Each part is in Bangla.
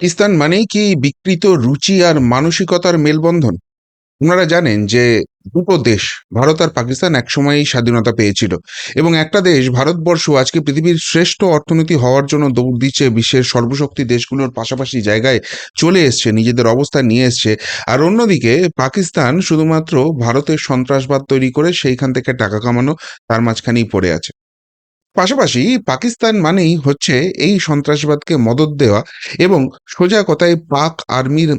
পাকিস্তান মানেই কি বিকৃত রুচি আর মানসিকতার মেলবন্ধন? ওনারা জানেন যে দুটো দেশ, ভারত আর পাকিস্তান একসময়ই স্বাধীনতা পেয়েছিল এবং একটা দেশ, ভারতবর্ষ, আজকে পৃথিবীর শ্রেষ্ঠ অর্থনীতি হওয়ার জন্য দৌড় দিচ্ছে বিশ্বের সর্বশক্তি দেশগুলোর পাশাপাশি জায়গায় চলে এসছে, নিজেদের অবস্থান নিয়ে এসছে। আর অন্যদিকে, পাকিস্তান শুধুমাত্র ভারতের সন্ত্রাসবাদ তৈরি করে সেইখান থেকে টাকা কামানো তার মাঝখানেই পড়ে আছে। পাশাপাশি পাকিস্তান মানেই হচ্ছে এই সন্ত্রাসবাদকে মদত দেওয়া এবং সোজা কথায় পাক আর্মির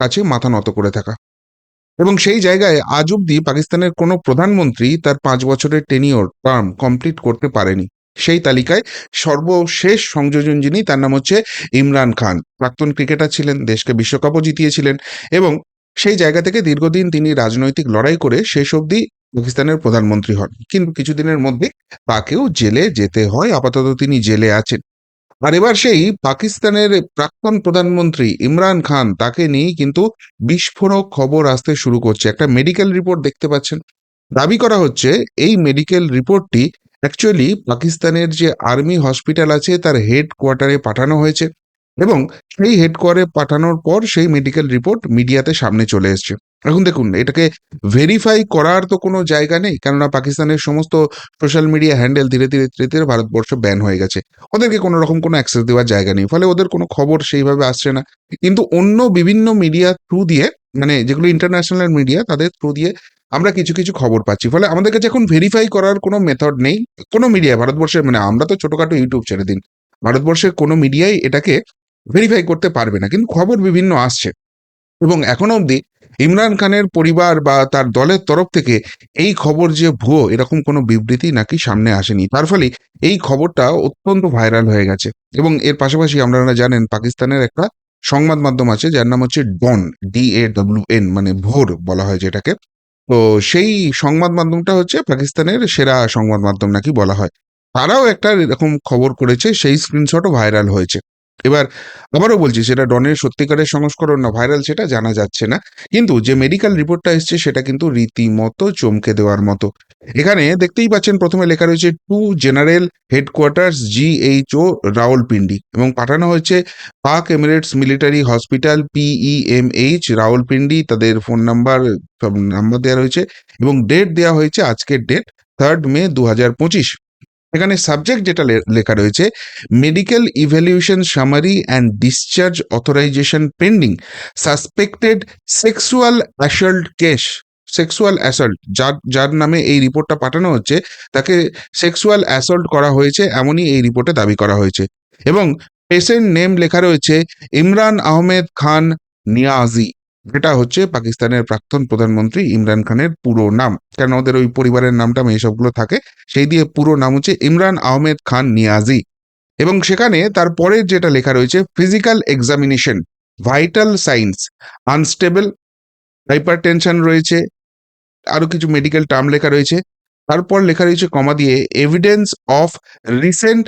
কাছে মাথা নত করে থাকা। এবং সেই জায়গায় আজ অব্দি পাকিস্তানের কোনো প্রধানমন্ত্রী তার পাঁচ বছরের টেনিওর টার্ম কমপ্লিট করতে পারেনি। সেই তালিকায় সর্বশেষ সংযোজন যিনি, তার নাম হচ্ছে ইমরান খান। প্রাক্তন ক্রিকেটার ছিলেন, দেশকে বিশ্বকাপও জিতিয়েছিলেন এবং সেই জায়গা থেকে দীর্ঘদিন তিনি রাজনৈতিক লড়াই করে শেষ অবধি পাকিস্তানের প্রধানমন্ত্রী হন। কিন্তু কিছুদিনের মধ্যে তাকেও জেলে যেতে হয়। আপাতত তিনি জেলে আছেন। আর এবার সেই পাকিস্তানের প্রাক্তন প্রধানমন্ত্রী ইমরান খান তাকে নিয়ে কিন্তু বিস্ফোরক খবর আসতে শুরু করছে। একটা মেডিকেল রিপোর্ট দেখতে পাচ্ছেন। দাবি করা হচ্ছে, এই মেডিকেল রিপোর্টটি অ্যাকচুয়ালি পাকিস্তানের যে আর্মি হসপিটাল আছে, তার হেড কোয়ার্টারে পাঠানো হয়েছে। এবং সেই হেড কোয়ার্টারে পাঠানোর পর সেই মেডিকেল রিপোর্ট মিডিয়াতে সামনে চলে এসছে। এখন দেখুন, এটাকে ভেরিফাই করার তো কোনো জায়গা নেই, কেননা পাকিস্তানের সমস্ত সোশ্যাল মিডিয়া হ্যান্ডেল ধীরে ধীরে ধীরে ধীরে ভারতবর্ষ ব্যান হয়ে গেছে। ওদেরকে কোনো রকম কোনো অ্যাক্সেস দেওয়ার জায়গা নেই, ফলে ওদের কোনো খবর সেইভাবে আসছে না। কিন্তু অন্য বিভিন্ন মিডিয়া থ্রু দিয়ে মানে যেগুলো ইন্টারন্যাশনাল মিডিয়া তাদের থ্রু দিয়ে আমরা কিছু কিছু খবর পাচ্ছি। ফলে আমাদের কাছে এখন ভেরিফাই করার কোনো মেথড নেই। কোনো মিডিয়া ভারতবর্ষের মানে আমরা তো ছোটখাটো ইউটিউব ছেড়ে দিন। ভারতবর্ষের কোনো মিডিয়াই এটাকে ভেরিফাই করতে পারবে না। কিন্তু খবর বিভিন্ন আসছে। এবং এখনও অবধি ইমরান খানের পরিবার বা তার দলের তরফ থেকে এই খবর যে ভুয়ো, এরকম কোনো বিবৃতি নাকি সামনে আসেনি। তার ফলে এই খবরটা অত্যন্ত ভাইরাল হয়ে গেছে। এবং এর পাশাপাশি আপনারা জানেন পাকিস্তানের একটা সংবাদ মাধ্যম আছে, যার নাম হচ্ছে dawn D A W N মানে ভোর বলা হয় যেটাকে। তো সেই সংবাদ মাধ্যমটা হচ্ছে পাকিস্তানের সেরা সংবাদ মাধ্যম নাকি বলা হয়। তারাও একটা এরকম খবর করেছে, সেই স্ক্রিনশটও ভাইরাল হয়েছে। এবার আবারও বলছি, সেটা ডনের সত্যিকারের সংস্করণ না, ভাইরাল সেটা জানা যাচ্ছে না। কিন্তু যে মেডিকেল রিপোর্টটা এসছে, সেটা কিন্তু রীতিমতো চমকে দেওয়ার মতো। এখানে দেখতেই পাচ্ছেন, প্রথমে লেখা রয়েছে, to general headquarters GHQ Rawalpindi এবং পাঠানো হয়েছে, Pak Emirates military hospital PEMH Rawalpindi তাদের ফোন নাম্বার, সব নাম্বার দেওয়া রয়েছে, এবং ডেট দেওয়া হয়েছে আজকের ডেট থার্ড মে দু হাজার পঁচিশ। এখানে সাবজেক্ট যেটা লেখা রয়েছে medical evaluation summary and discharge authorization pending suspected sexual assault case sexual assault যার যার নামে এই রিপোর্টটা পাঠানো হচ্ছে, তাকে সেক্সুয়াল অ্যাসল্ট করা হয়েছে, এমনই এই রিপোর্টে দাবি করা হয়েছে। এবং পেশেন্ট নেম লেখা রয়েছে, ইমরান আহমেদ খান নিয়াজি। যেটা হচ্ছে পাকিস্তানের প্রাক্তন প্রধানমন্ত্রী ইমরান খানের পুরো নাম। কেন ওদের ওই পরিবারের নামটা এইসবগুলো থাকে, সেই দিয়ে পুরো নাম হচ্ছে ইমরান আহমেদ খান নিয়াজি। এবং সেখানে তারপরে যেটা লেখা রয়েছে physical examination vital signs unstable hypertension রয়েছে আরও কিছু মেডিকেল টার্ম লেখা রয়েছে। তারপর লেখা রয়েছে কমা দিয়ে evidence of recent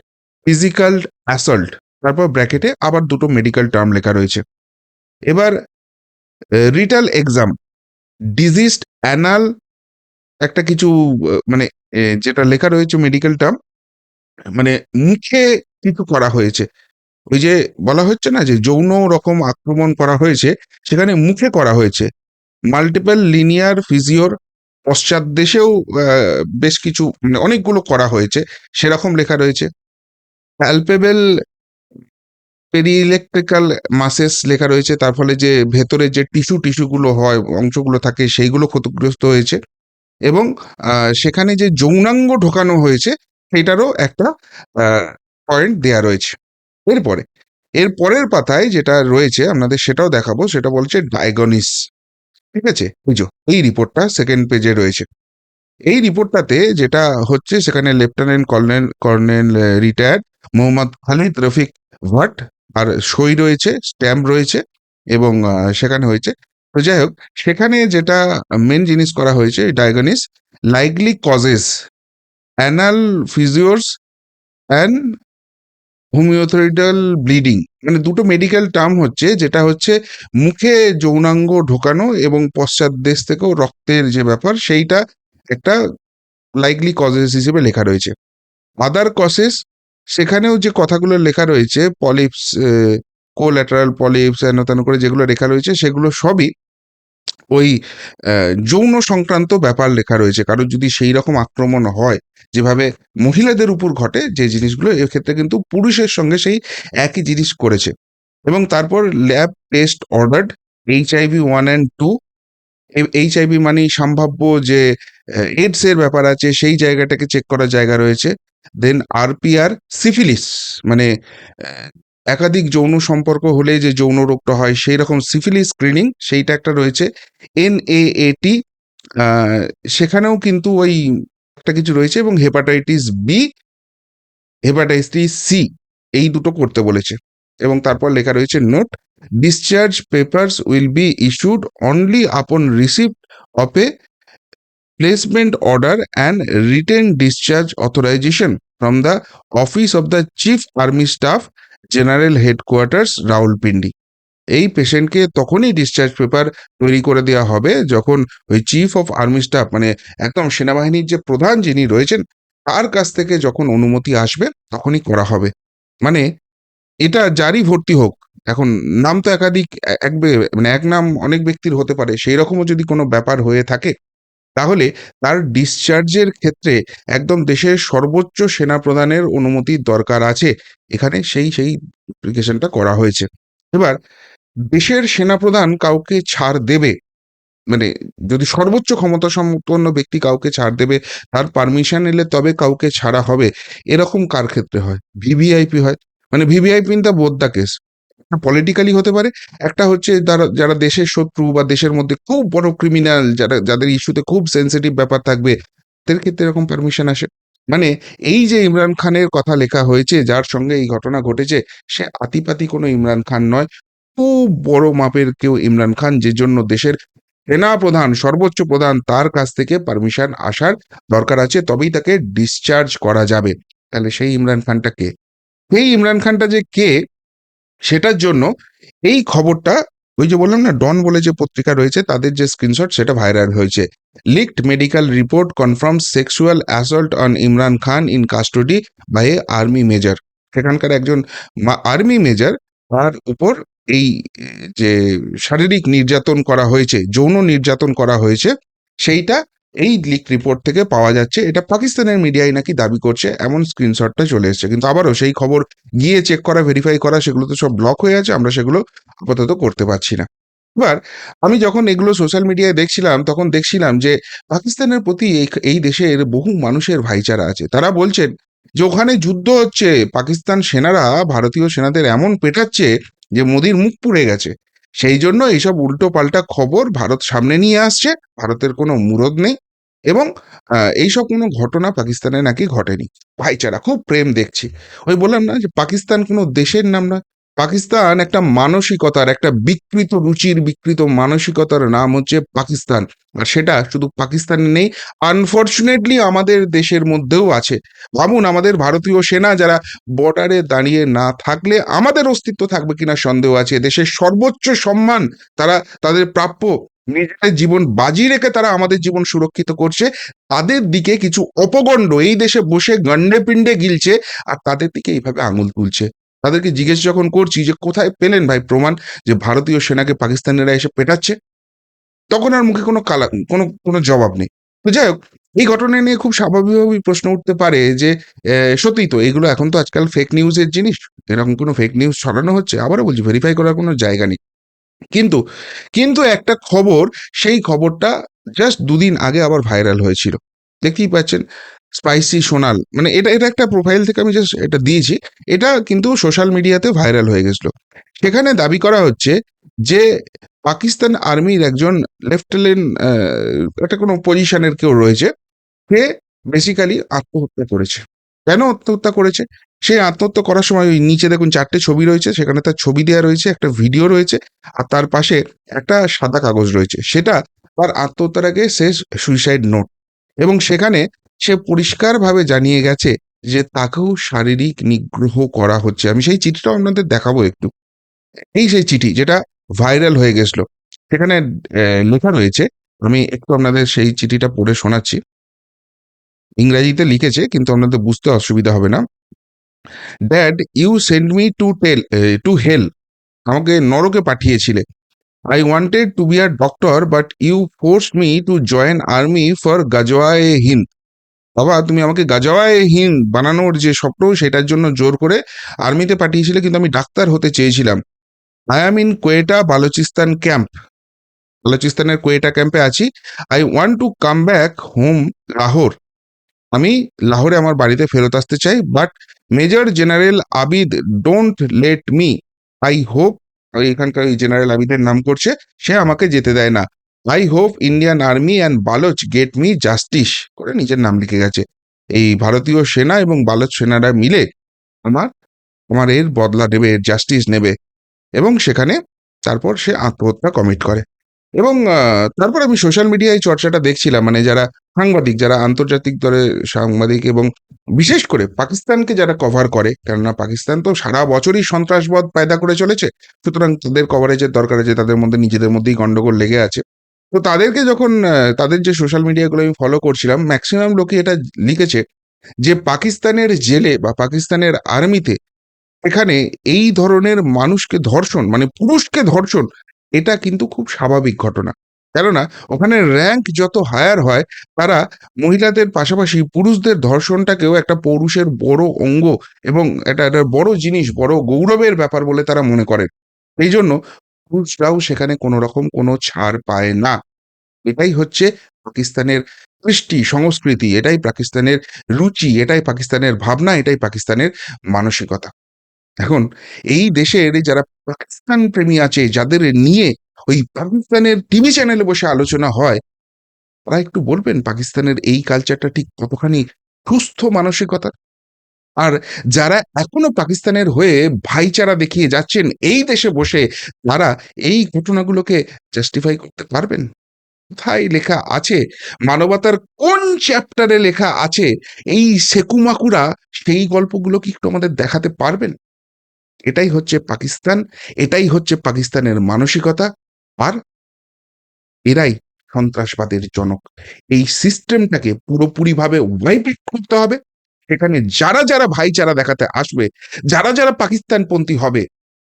physical assault তারপর ব্র্যাকেটে আবার দুটো মেডিকেল টার্ম লেখা রয়েছে। এবার রিটাল এক্সাম ডিজিজড অ্যানাল একটা কিছু মানে যেটা লেখা রয়েছে মেডিকেল টার্ম মানে মুখে কিছু করা হয়েছে। ওই যে বলা হচ্ছে না যে যৌন রকম আক্রমণ করা হয়েছে সেখানে মুখে করা হয়েছে। মাল্টিপল লিনিয়ার ফিজিওর পশ্চাৎদেশেও আহ, বেশ কিছু মানে অনেকগুলো করা হয়েছে সেরকম লেখা রয়েছে। প্যালপেবল পেরিইলেকট্রিক্যাল মাসেস লেখা রয়েছে, তার ফলে যে ভেতরে যে টিস্যু টিস্যুগুলো হয়, অংশগুলো থাকে, সেইগুলো ক্ষতিগ্রস্ত হয়েছে। এবং সেখানে যে যৌনাঙ্গ ঢোকানো হয়েছে, সেটারও একটা পয়েন্ট দেয়া রয়েছে। এরপরে, এর পরের পাতায় যেটা রয়েছে, আপনাদের সেটাও দেখাবো, সেটা বলছে ডায়াগনিস ঠিক আছে? বুঝো এই রিপোর্টটা সেকেন্ড পেজে রয়েছে। এই রিপোর্টটাতে যেটা হচ্ছে, সেখানে lieutenant colonel colonel retired Mohammad Khalid Rafiq Bhatt আর সই রয়েছে স্ট্যাম্প রয়েছে এবং সেখানে হয়েছে। তো যাই হোক, সেখানে যেটা মেন জিনিস করা হয়েছে diagnosis likely causes anal fissures and hemorrhoidal bleeding মানে দুটো মেডিকেল টার্ম হচ্ছে, যেটা হচ্ছে মুখে যৌনাঙ্গ ঢোকানো এবং পশ্চাৎ দেশ থেকেও রক্তের যে ব্যাপার, সেইটা একটা লাইকলি কজেস হিসেবে লেখা রয়েছে। আদার কসেস সেখানেও যে কথাগুলো লেখা রয়েছে পলিপস কোল্যাটারাল পলিপস হেন করে যেগুলো লেখা রয়েছে, সেগুলো সবই ওই যৌন সংক্রান্ত ব্যাপার লেখা রয়েছে। কারোর যদি সেই রকম আক্রমণ হয়, যেভাবে মহিলাদের উপর ঘটে, যে জিনিসগুলো, এক্ষেত্রে কিন্তু পুরুষের সঙ্গে সেই একই জিনিস করেছে। এবং তারপর lab test ordered HIV one and two HIV মানেই সম্ভাব্য যে এইডস এর ব্যাপার আছে, সেই জায়গাটাকে চেক করার জায়গা রয়েছে। দেন আরপিআর সিফিলিস মানে একাধিক যৌন সম্পর্ক হলে যে যৌন রোগটা হয়, সেই রকম সিফিলিস স্ক্রিনিং সেইটা একটা রয়েছে। এন এটি সেখানেও কিন্তু ওই একটা কিছু রয়েছে এবং হেপাটাইটিস বি হেপাটাইটিস সি এই দুটো করতে বলেছে। এবং তারপর লেখা রয়েছে note discharge papers will be issued only upon receipt of a placement order and written discharge authorization from the office of the chief army staff general headquarters Rawalpindi এই পেশেন্টকে তখনই ডিসচার্জ পেপার তৈরি করে দেওয়া হবে যখন ওই চিফ অফ আর্মি স্টাফ মানে একদম সেনাবাহিনীর যে প্রধান যিনি রয়েছেন, তার কাছ থেকে যখন অনুমতি আসবে, তখনই করা হবে। মানে এটা যারই ভর্তি হোক, এখন নাম তো একাধিক এক মানে এক নাম অনেক ব্যক্তির হতে পারে সেই রকমও যদি কোনো ব্যাপার হয়ে থাকে তাহলে তার ডিসচার্জের ক্ষেত্রে একদম দেশের সর্বোচ্চ সেনা প্রধানের অনুমতির দরকার আছে। এখানে সেই সেই অ্যাপ্লিকেশনটা করা হয়েছে। এবার দেশের সেনাপ্রধান কাউকে ছাড় দেবে মানে যদি সর্বোচ্চ ক্ষমতা সম্পন্ন ব্যক্তি কাউকে ছাড় দেবে, তার পারমিশন এলে তবে কাউকে ছাড়া হবে। এরকম কার ক্ষেত্রে হয়? ভিভিআইপি হয়। মানে ভিভিআইপি ইন দ্য বোধ কেস পলিটিক্যালি হতে পারে। একটা হচ্ছে যারা যারা দেশের শত্রু বা দেশের মধ্যে খুব বড় ক্রিমিনাল যারা, যাদের ইস্যুতে খুব সেন্সিটিভ ব্যাপার থাকবে, তাদের ক্ষেত্রে এরকম পারমিশন আসে। মানে এই যে ইমরান খানের কথা লেখা হয়েছে, যার সঙ্গে এই ঘটনা ঘটেছে, সে আতিপাতি কোনো ইমরান খান নয়। খুব বড় মাপের কেউ ইমরান খান, যে জন্য দেশের সেনা প্রধান, সর্বোচ্চ প্রধান, তার কাছ থেকে পারমিশন আসার দরকার আছে, তবেই তাকে ডিসচার্জ করা যাবে। তাহলে সেই ইমরান খানটা কে? সেই ইমরান খানটা যে কে? সেটার জন্য এই খবরটা, ওই যে বললাম না, ডন বলে যে পত্রিকা রয়েছে, তাদের যে স্ক্রিনশট সেটা ভাইরাল হয়েছে। Leaked medical report confirm sexual assault on Imran Khan in custody by army major সেখানকার একজন আর্মি মেজর তার উপর এই, যে শারীরিক নির্যাতন করা হয়েছে, যৌন নির্যাতন করা হয়েছে, সেইটা এই লিক রিপোর্ট থেকে পাওয়া যাচ্ছে, এটা পাকিস্তানের মিডিয়ায় নাকি দাবি করছে, এমন স্ক্রিনশটটা চলে এসেছে। কিন্তু আবারও সেই খবর গিয়ে চেক করা ভেরিফাই করা সেগুলো তো সব ব্লক হয়ে আছে, আমরা সেগুলো আপাতত করতে পারছি না। এবার, আমি যখন এগুলো সোশ্যাল মিডিয়ায় দেখছিলাম, তখন দেখছিলাম যে পাকিস্তানের প্রতি এই দেশের বহু মানুষের ভাইচারা আছে। তারা বলছেন যে ওখানে যুদ্ধ হচ্ছে, পাকিস্তান সেনারা ভারতীয় সেনাদের এমন পেটাচ্ছে যে মোদির মুখ পুড়ে গেছে। সেই জন্য এইসব উল্টো পাল্টা খবর ভারত সামনে নিয়ে আসছে, ভারতের কোনো মুরদ নেই। এবং এইসব কোনো ঘটনা পাকিস্তানে নাকি ঘটেনি। ভাইচারা, খুব প্রেম দেখছি। ওই বললাম না যে পাকিস্তান কোনো দেশের নাম না পাকিস্তান একটা মানসিকতার, একটা বিকৃত রুচির, বিকৃত মানসিকতার নাম হচ্ছে পাকিস্তান। আর সেটা শুধু পাকিস্তানে নেই আনফর্চুনেটলি আমাদের দেশের মধ্যেও আছে। ভাবুন, আমাদের ভারতীয় সেনা যারা বর্ডারে দাঁড়িয়ে না থাকলে আমাদের অস্তিত্ব থাকবে কিনা সন্দেহ আছে। দেশের সর্বোচ্চ সম্মান তারা, তাদের প্রাপ্য। নিজেদের জীবন বাজি রেখে তারা আমাদের জীবন সুরক্ষিত করছে। তাদের দিকে কিছু অপগণ্ড এই দেশে বসে গন্ডে পিণ্ডে গিলছে আর তাদের দিকে এইভাবে আঙুল তুলছে। তাদেরকে জিজ্ঞেস যখন করছি যে কোথায় পেলেন ভাই প্রমাণ যে ভারতীয় সেনাকে পাকিস্তানিরা এসে পেটাচ্ছে? তখন আর মুখে কোনো কালা কোনো কোনো জবাব নেই। তো যাই হোক এই ঘটনা নিয়ে খুব স্বাভাবিকভাবেই প্রশ্ন উঠতে পারে যে আহ, সত্যিই তো এগুলো এখন তো আজকাল ফেক নিউজের জিনিস। এরকম কোনো ফেক নিউজ ছড়ানো হচ্ছে? আবারও বলছি ভেরিফাই করার কোনো জায়গা নেই। কিন্তু কিন্তু একটা খবর, সেই খবরটা জাস্ট দুদিন আগে আবার ভাইরাল হয়েছিল। দেখতেই পাচ্ছেন স্পাইসি সোনাল মানে এটা এটা একটা প্রোফাইল থেকে আমি জাস্ট এটা দিয়েছি, এটা কিন্তু সোশ্যাল মিডিয়াতে ভাইরাল হয়ে গেছিল। সেখানে দাবি করা হচ্ছে যে, পাকিস্তান আর্মির একজন লেফটেন্যান্ট একটা কোনো পজিশনের কেউ রয়েছে, সে বেসিক্যালি আত্মহত্যা করেছে। কেন আত্মহত্যা করেছে? সে আত্মহত্যা করার সময় ওই নিচে দেখুন চারটে ছবি রয়েছে, সেখানে তার ছবি দেওয়া রয়েছে, একটা ভিডিও রয়েছে, আর তার পাশে একটা সাদা কাগজ রয়েছে। সেটা তার আত্মহত্যার আগে শেষ সুইসাইড নোট এবং সেখানে সে পরিষ্কারভাবে জানিয়ে গেছে যে তাকেও শারীরিক নিগ্রহ করা হচ্ছে। আমি সেই চিঠিটা আপনাদের দেখাবো একটু। এই সেই চিঠি যেটা ভাইরাল হয়ে গেছিল, সেখানে লেখা রয়েছে, আমি একটু আপনাদের সেই চিঠিটা পড়ে শোনাচ্ছি। ইংরেজিতে লিখেছে, কিন্তু আপনাদের বুঝতে অসুবিধা হবে না। Dad you send me to tell to hell আমাকে নরকে পাঠিয়েছিলে। I wanted to be a doctor but you force me to join army for গাজওয়ায়ে হিন্দ বাবা, তুমি আমাকে গাজওয়ায়ে হিন্দ বানানোর যে স্বপ্ন, সেটার জন্য জোর করে আর্মিতে পাঠিয়েছিলে, কিন্তু আমি ডাক্তার হতে চেয়েছিলাম। I am in Quetta Balochistan camp বালুচিস্তানের Quetta ক্যাম্পে আছি। I want to come back home Lahore আমি লাহোরে আমার বাড়িতে ফেরত আসতে চাই but major general Abid don't let me I hope এখানকার জেনারেল আবিদের নাম করছে, সে আমাকে যেতে দেয় না। I hope Indian army and Baloch get me justice করে নিজের নাম লিখে গেছে। এই ভারতীয় সেনা এবং বালোচ সেনারা মিলে আমার আমার এর বদলা নেবে, এর জাস্টিস নেবে। এবং সেখানে তারপর সে আত্মহত্যা কমিট করে। এবং তারপর আমি সোশ্যাল মিডিয়ায় চর্চাটা দেখছিলাম মানে যারা সাংবাদিক যারা আন্তর্জাতিক দরে সাংবাদিক এবং বিশেষ করে পাকিস্তানকে যারা কভার করে, কেননা পাকিস্তান তো সারা বছরই সন্ত্রাসবাদ পায়দা করে চলেছে, সুতরাং তাদের কভারেজের দরকার আছে, তাদের মধ্যে নিজেদের মধ্যেই গন্ডগোল লেগে আছে। তো তাদেরকে যখন তাদের যে সোশ্যাল মিডিয়াগুলো আমি ফলো করছিলাম ম্যাক্সিমাম লোকে এটা লিখেছে যে পাকিস্তানের জেলে বা পাকিস্তানের আর্মিতে এখানে এই ধরনের মানুষকে ধর্ষণ মানে পুরুষকে ধর্ষণ, এটা কিন্তু খুব স্বাভাবিক ঘটনা। কেননা ওখানে র্যাঙ্ক যত হায়ার হয়, তারা মহিলাদের পাশাপাশি পুরুষদের ধর্ষণটাকেও একটা পৌরুষের বড় অঙ্গ এবং এটা একটা বড় জিনিস, বড় গৌরবের ব্যাপার বলে তারা মনে করেন। এই জন্য পুরুষরাও সেখানে কোনো রকম কোনো ছাড় পায় না। এটাই হচ্ছে পাকিস্তানের কৃষ্টি, সংস্কৃতি, এটাই পাকিস্তানের রুচি, এটাই পাকিস্তানের ভাবনা, এটাই পাকিস্তানের মানসিকতা। এখন এই দেশের যারা পাকিস্তান প্রেমী আছে, যাদের নিয়ে ওই পাকিস্তানের টিভি চ্যানেলে বসে আলোচনা হয়, তারা একটু বলবেন পাকিস্তানের এই কালচারটা ঠিক কতখানি সুস্থ মানসিকতা আর যারা এখনও পাকিস্তানের হয়ে ভাইচারা দেখিয়ে যাচ্ছেন, এই দেশে বসে তারা এই ঘটনাগুলোকে জাস্টিফাই করতে পারবেন? কোথায় লেখা আছে? মানবতার কোন চ্যাপ্টারে লেখা আছে? এই সেকুমাকুরা সেই গল্পগুলো কি একটু আমাদের দেখাতে পারবেন? এটাই হচ্ছে পাকিস্তান, এটাই হচ্ছে পাকিস্তানের মানসিকতা আর এরাই সন্ত্রাসবাদের জনক। এই সিস্টেমটাকে পুরোপুরিভাবে ওয়াইপ করতে হবে। সেখানে যারা যারা ভাইচারা দেখাতে আসবে, যারা যারা পাকিস্তানপন্থী হবে,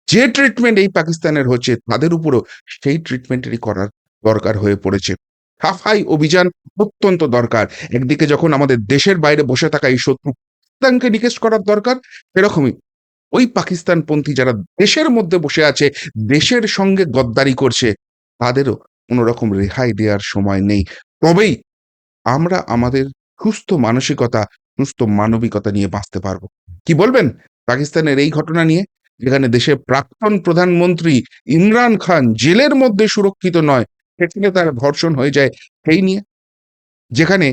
যে ট্রিটমেন্ট এই পাকিস্তানের হচ্ছে, তাদের উপরও সেই ট্রিটমেন্টেরই করার দরকার হয়ে পড়েছে। সাফাই অভিযান অত্যন্ত দরকার। একদিকে যখন আমাদের দেশের বাইরে বসে থাকা এই শত্রু পাকিস্তানকে নিকেশ করার দরকার, সেরকমই ওই পাকিস্তানপন্থী যারা দেশের মধ্যে বসে আছে, দেশের সঙ্গে গদ্দারি করছে, তাদেরও কোনো রকম রেহাই দেওয়ার সময় নেই। তবেই আমরা আমাদের সুস্থ মানসিকতা, সুস্থ মানবিকতা নিয়ে বাঁচতে পারব। কি বলবেন? পাকিস্তানের এই ঘটনা নিয়ে, যেখানে দেশের প্রাক্তন প্রধানমন্ত্রী ইমরান খান জেলের মধ্যে সুরক্ষিত নয়, সেখানে তার ধর্ষণ হয়ে যায়, সেই নিয়ে। যেখানে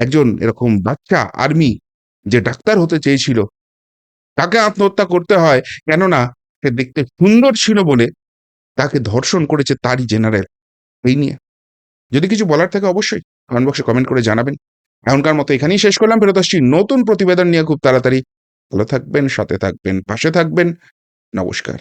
একজন এরকম বাচ্চা আর্মি যে ডাক্তার হতে চেয়েছিল তাকে আত্মহত্যা করতে হয়। কেননা সে দেখতে সুন্দর ছিল বলে তাকে ধর্ষণ করেছে তারই জেনারেল এই নিয়ে। যদি কিছু বলার থাকে অবশ্যই কমেন্ট বক্সে কমেন্ট করে জানাবেন। এখনকার মতো এখানেই শেষ করলাম। ফেরত আসছি নতুন প্রতিবেদন নিয়ে। খুব তাড়াতাড়ি। ভালো থাকবেন, সাথে থাকবেন, পাশে থাকবেন। নমস্কার।